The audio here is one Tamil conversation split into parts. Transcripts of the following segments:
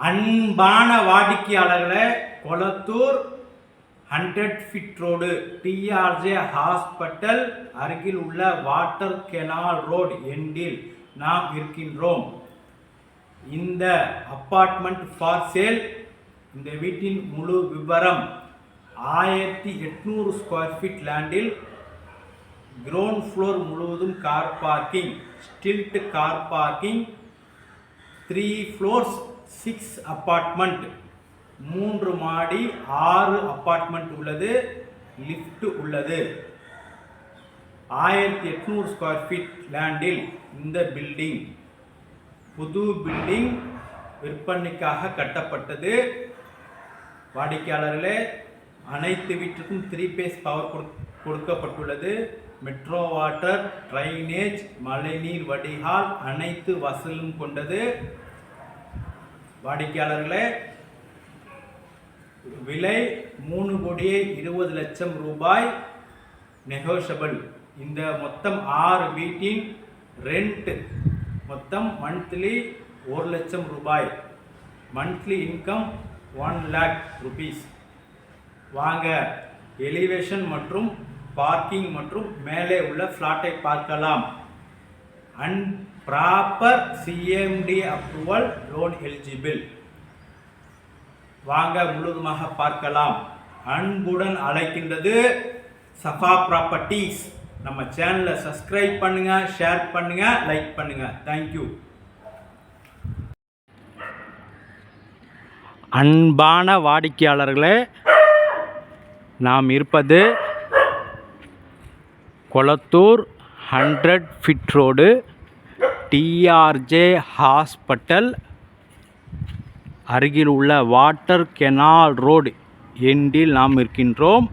அன்பான வாடிக்கையாளர்களே Kolathur hundred feet road TRJ hospital அருகில் உள்ள வாட்டர் கெனால் ரோடு எண்டில் நாம் இருக்கின்றோம். இந்த அப்பார்ட்மெண்ட் ஃபார் சேல் இந்த வீட்டின் முழு விவரம் ஆயிரத்தி எட்நூறு ஸ்கொயர் ஃபீட் லேண்டில் கிரவுண்ட் ஃப்ளோர் முழுவதும் car parking stilt car parking three floors six apartment மூன்று மாடி ஆறு அப்பார்ட்மெண்ட் உள்ளது லிஃப்ட் உள்ளது. ஆயிரத்தி எட்நூறு ஸ்கொயர் ஃபீட் லேண்டில் இந்த பில்டிங் புது பில்டிங் விற்பனைக்காக கட்டப்பட்டது. வாடிக்கையாளர்களே அனைத்து வீட்டுக்கும் த்ரீ பேஸ் பவர் கொடுக்கப்பட்டுள்ளது. மெட்ரோ வாட்டர் ட்ரைனேஜ் மழைநீர் வடிகால் அனைத்து வசூலும் கொண்டது. வாடிக்கையாளர்களே விலை மூணு கோடியே இருபது லட்சம் ரூபாய் நெகோஷபிள் இந்த மொத்தம் ஆறு வீட்டின் ரெண்ட் மொத்தம் மந்த்லி ஒரு லட்சம் ரூபாய். Monthly income one lakh rupees வாங்க எலிவேஷன் மற்றும் பார்க்கிங் மற்றும் மேலே உள்ள ஃப்ளாட்டை பார்க்கலாம். And proper CMD approval loan eligible வாங்க முழுதுமாக பார்க்கலாம். அன்புடன் அழைக்கின்றது சஃபா ப்ராப்பர்ட்டிஸ் நம்ம சேனலை சப்ஸ்கிரைப் பண்ணுங்க ஷேர் பண்ணுங்க லைக் பண்ணுங்க. தேங்க்யூ அன்பான வாடிக்கையாளர்களே நாம் இருப்பது Kolathur hundred feet road TRJ hospital அருகில் உள்ள வாட்டர் கெனால் ரோடு எண்டில் நாம் இருக்கின்றோம்.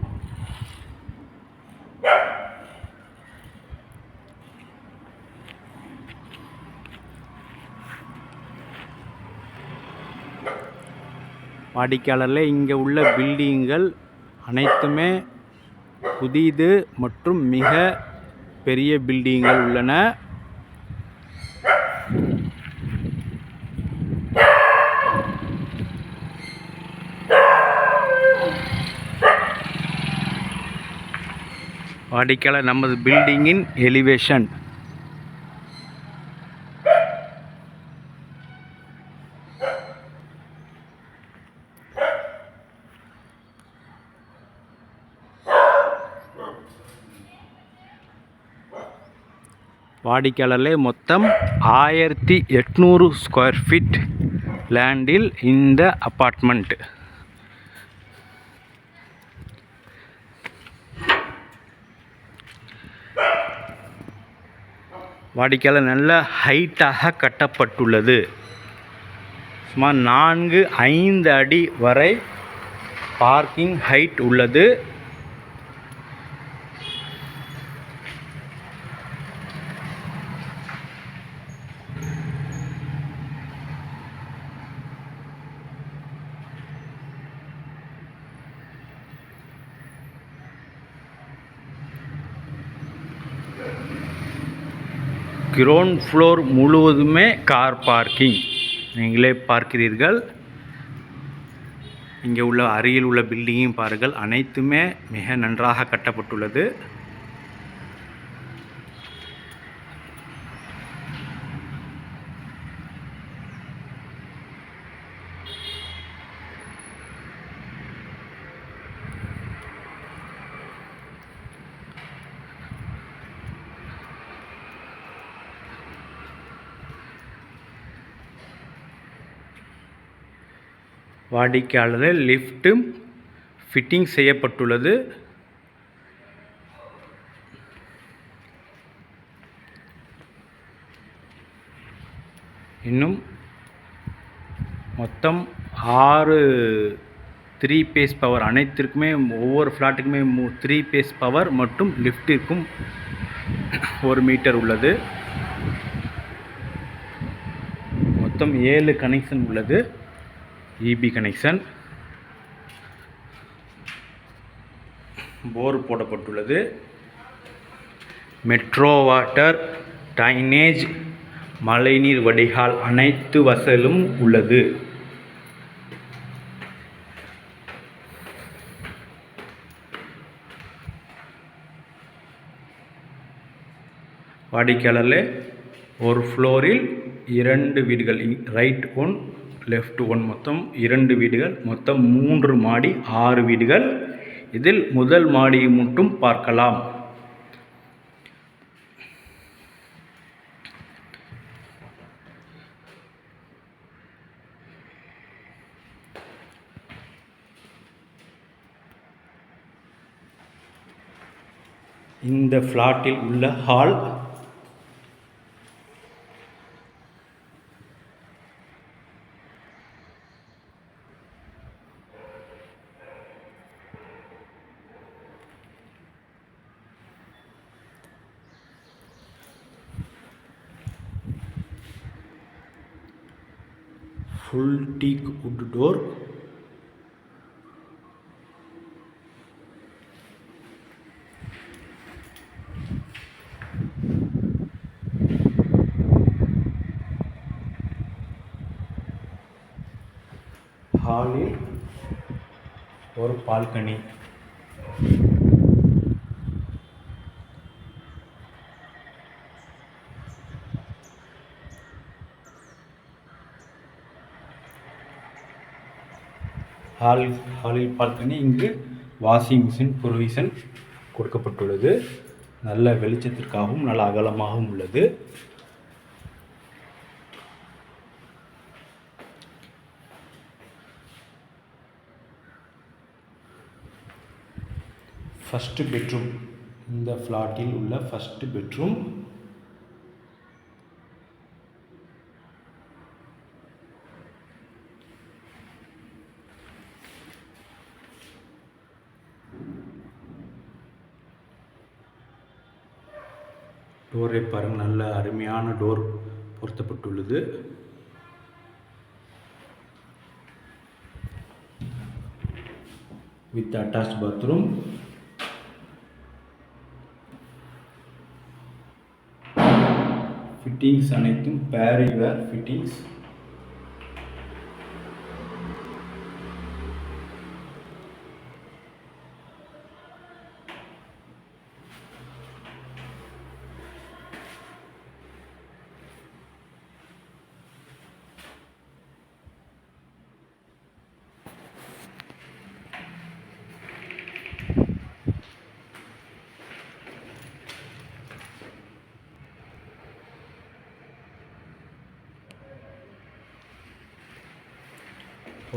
வாடிக்கையாளரில் இங்கே உள்ள பில்டிங்கள் அனைத்துமே புதிது மற்றும் மிக பெரிய பில்டிங்கள் உள்ளன. வாடிக்கையாளர் நமது பில்டிங்கின் எலிவேஷன். வாடிக்கையாளர்களே மொத்தம் ஆயிரத்தி எட்நூறு ஸ்கொயர் ஃபீட் லேண்டில் இந்த அப்பார்ட்மெண்ட் வாடிக்கையாளர் நல்ல ஹைட்டாக கட்டப்பட்டுள்ளது. சுமார் நான்கு ஐந்து அடி வரை பார்க்கிங் ஹைட் உள்ளது. கிரவுண்ட் ஃப்ளோர் முழுவதுமே கார் பார்க்கிங் நீங்களே பார்க்கிறீர்கள். இங்கே உள்ள அருகில் உள்ள பில்டிங்கையும் பாருங்கள். அனைத்துமே மிக நன்றாக கட்டப்பட்டுள்ளது. வாடிக்கையாளர் லிஃப்ட்டும் ஃபிட்டிங் செய்யப்பட்டுள்ளது. இன்னும் மொத்தம் ஆறு த்ரீ பேஸ் பவர் அனைத்திற்குமே ஒவ்வொரு ஃப்ளாட்டுக்குமே த்ரீ பேஸ் பவர் மற்றும் லிஃப்ட்டிற்கும் ஒரு மீட்டர் உள்ளது. மொத்தம் ஏழு கனெக்ஷன் உள்ளது. இபி கனெக்ஷன் போர் போடப்பட்டுள்ளது. மெட்ரோ வாட்டர் டைனேஜ் மழைநீர் வடிகால் அனைத்து வசலும் உள்ளது. வாடிக்கையாளரில் ஒரு ஃப்ளோரில் இரண்டு வீடுகள் ரைட் ஒன் லெஃப்ட் ஒன் மொத்தம் இரண்டு வீடுகள் மொத்தம் மூன்று மாடி ஆறு வீடுகள். இதில் முதல் மாடியை மட்டும் பார்க்கலாம். இந்த ஃப்ளாட்டில் உள்ள hall full teak wood door ஹாலில் ஒரு பால்கனி ஹால் ஹாலில் பால்கனி இங்கு வாஷிங் மிஷின் ப்ரொவிஷன் கொடுக்கப்பட்டுள்ளது. நல்ல வெளிச்சத்திற்காகவும் நல்ல அகலமாகவும் உள்ளது. ஃபஸ்ட்டு பெட்ரூம் இந்த ஃப்ளாட்டில் உள்ள ஃபஸ்ட்டு பெட்ரூம் டோரை பாருங்கள் நல்ல அருமையான டோர் பொருத்தப்பட்டுள்ளது. வித் அட்டாச் பாத்ரூம் ஃபிட்டிங்ஸ் அனைத்தும் பேரிவேர் ஃபிட்டிங்ஸ்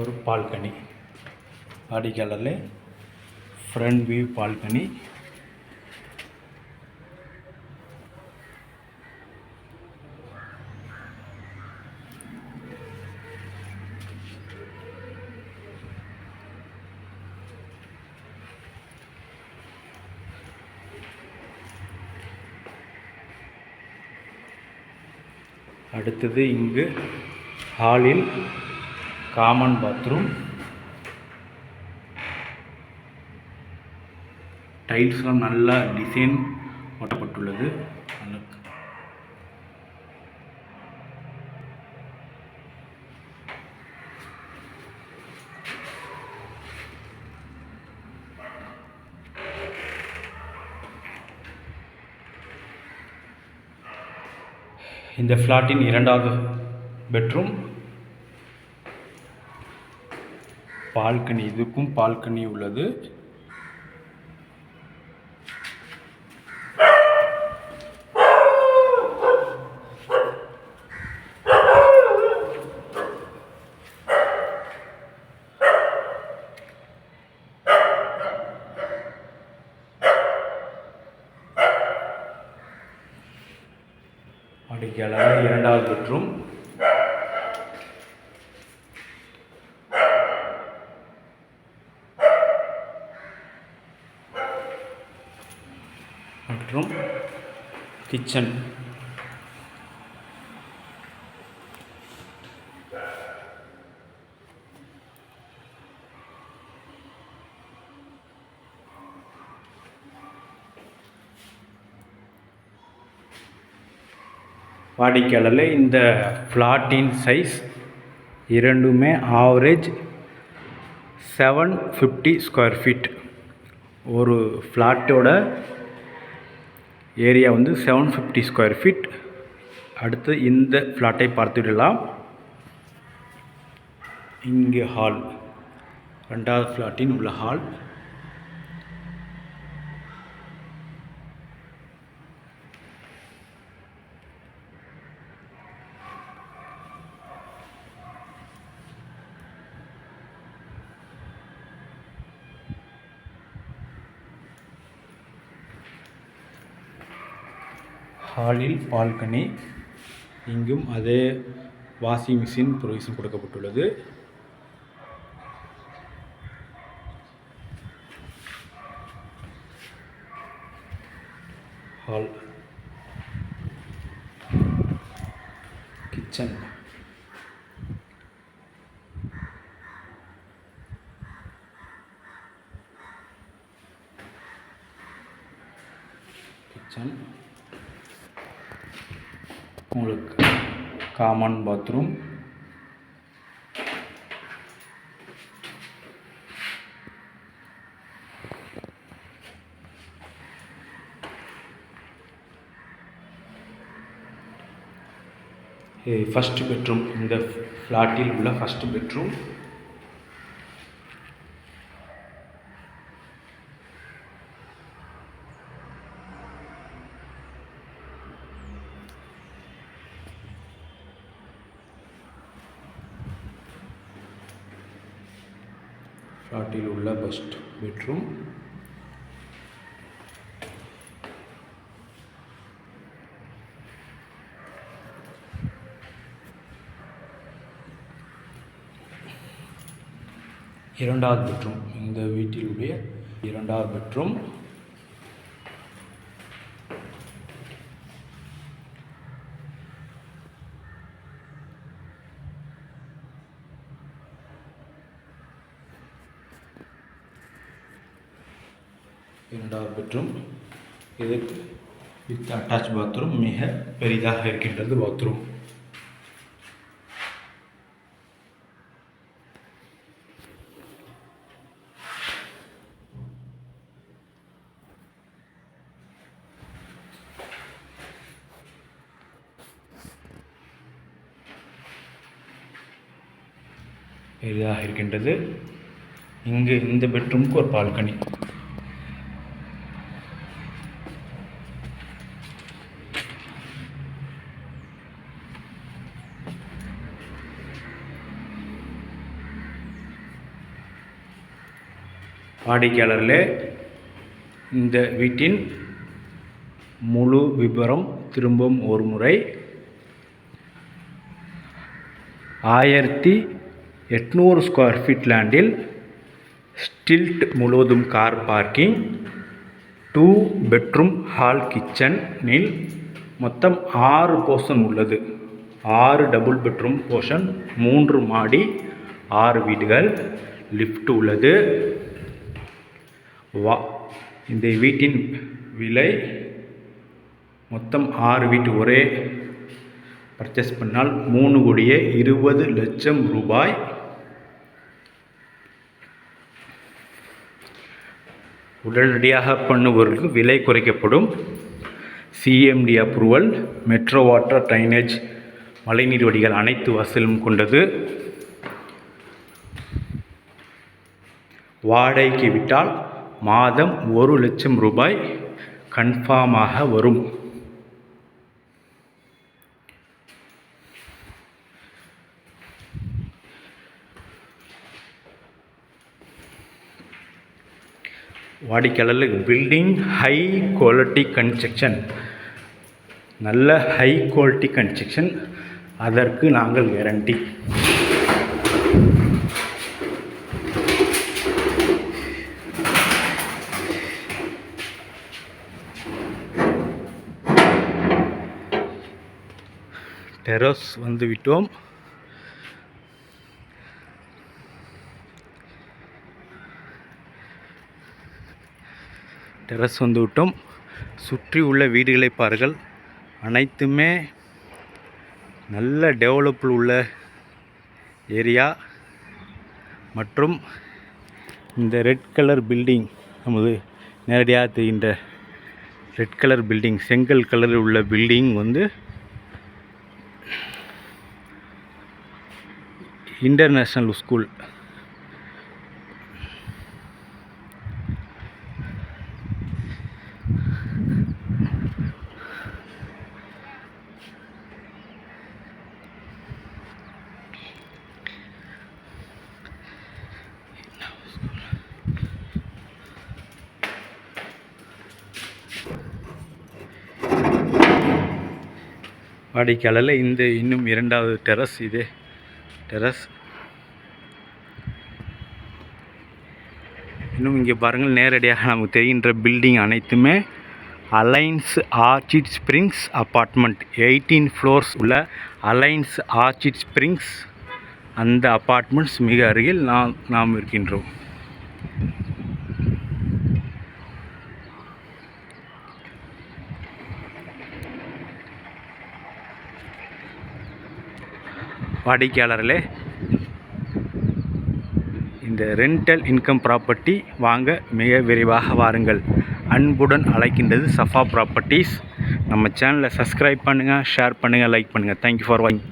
ஒரு பால்கனி. வாடிக்கையாளர்ல ஃப்ரண்ட் வியூ பால்கனி. அடுத்தது இங்கு ஹாலில் காமன் பாத்ரூம் டைல்ஸ்லாம் நல்லா டிசைன் ஓட்டப்பட்டுள்ளது இந்த ஃப்ளாட்டின் இரண்டாவது பெட்ரூம் பால்கனி இதுக்கும் பால்கனி உள்ளது. வாடிக்கையாளர் இரண்டாவது பெட்ரூம் மற்றும் கிச்சன். வாடிக்கையாளரில் இந்த ஃப்ளாட்டின் சைஸ் இரண்டுமே average seven fifty square feet. ஒரு ஃப்ளாட்டோட ஏரியா வந்து செவன் ஃபிஃப்டி ஸ்கொயர் ஃபீட் அடுத்து இந்த ஃப்ளாட்டை பார்த்துவிடலாம். இங்கே ஹால் ரெண்டாவது ஃப்ளாட்டின் உள்ள ஹால் ஹாலில் பால்கனி. இங்கும் அதே வாஷிங் மிஷின் ப்ரொவிஷன் கொடுக்கப்பட்டுள்ளது. ஹால். கிச்சன் கிச்சன் உங்களுக்கு காமன் பாத்ரூம் ஃபஸ்ட் பெட்ரூம் இந்த ஃப்ளாட்டில் உள்ள ஃபஸ்ட் பெட்ரூம் ஃப்ளாட்டில் உள்ள பெட்ரூம் இரண்டாவது பெட்ரூம் இந்த வீட்டிலுடைய இரண்டாவது பெட்ரூம் இரண்டாவது பெட்ரூம் இதுக்கு வித் அட்டாச் பாத்ரூம் மிக பெரிதாக இருக்கின்றது பாத்ரூம் பெரிதாக இருக்கின்றது இங்கு இந்த பெட்ரூமுக்கு ஒரு பால்கனி வாடிக்கையாளர்களே இந்த வீட்டின் முழு விபரம் திரும்பவும் ஒரு முறை. ஆயிரத்தி எட்நூறு ஸ்கொயர் ஃபீட் லேண்டில் ஸ்டில்ட் முழுவதும் car parking two bedroom hall கிச்சனில் மொத்தம் ஆறு போர்ஷன் உள்ளது. ஆறு டபுள் பெட்ரூம் போர்ஷன் மூன்று மாடி ஆறு வீடுகள் லிஃப்ட் உள்ளது. வா. இந்த வீட்டின் விலை மொத்தம் ஆறு வீட்டு ஒரே பர்ச்சேஸ் பண்ணால் மூணு கோடியே இருபது லட்சம் ரூபாய். உடனடியாக பண்ணுபவர்களுக்கு விலை குறைக்கப்படும். CMD approval metro water drainage மழைநீர் வடிகள் அனைத்து வசலும் கொண்டது. வாடகைக்கு விட்டால் மாதம் ஒரு லட்சம் ரூபாய் கன்ஃபார்மாக வரும். வாடிக்கையாளர்களுக்கு பில்டிங் ஹை குவாலிட்டி கன்ஸ்ட்ரக்ஷன் நல்ல ஹை குவாலிட்டி கன்ஸ்ட்ரக்ஷன் அதற்கு நாங்கள் கேரண்டி டெரஸ் வந்து விட்டோம் டெரஸ் வந்து விட்டோம் சுற்றி உள்ள வீடுகளை பாருங்கள். அனைத்துமே நல்ல டெவலப்பில் உள்ள ஏரியா மற்றும் இந்த ரெட் கலர் பில்டிங் நமது நேரடியாக தெரிகின்ற ரெட் கலர் பில்டிங் செங்கல் கலரில் உள்ள பில்டிங் வந்து இன்டர்நேஷ்னல் ஸ்கூல் வாடிக்கையாளரில் இந்த இன்னும் இரண்டாவது டெரஸ் இதே. டெரஸ். இன்னும் இங்கே பாருங்கள் நேரடியாக நமக்கு தெரிகின்ற பில்டிங் அனைத்துமே Alliance Orchid Springs apartment eighteen floors உள்ள அலைன்ஸ் ஆர்ச்சிட் ஸ்ப்ரிங்ஸ் அந்த அப்பார்ட்மெண்ட்ஸ் மிக அருகில் நாம் நாம் இருக்கின்றோம். வாடிக்கையாளர்களே இந்த ரெண்டல் இன்கம் ப்ராப்பர்ட்டி வாங்க மிக விரைவாக வாருங்கள். அன்புடன் அழைக்கின்றது சஃபா ப்ராப்பர்ட்டிஸ் நம்ம சேனலை சப்ஸ்கிரைப் பண்ணுங்கள் ஷேர் பண்ணுங்கள் லைக் பண்ணுங்கள் தேங்க்யூ ஃபார் வாட்சிங்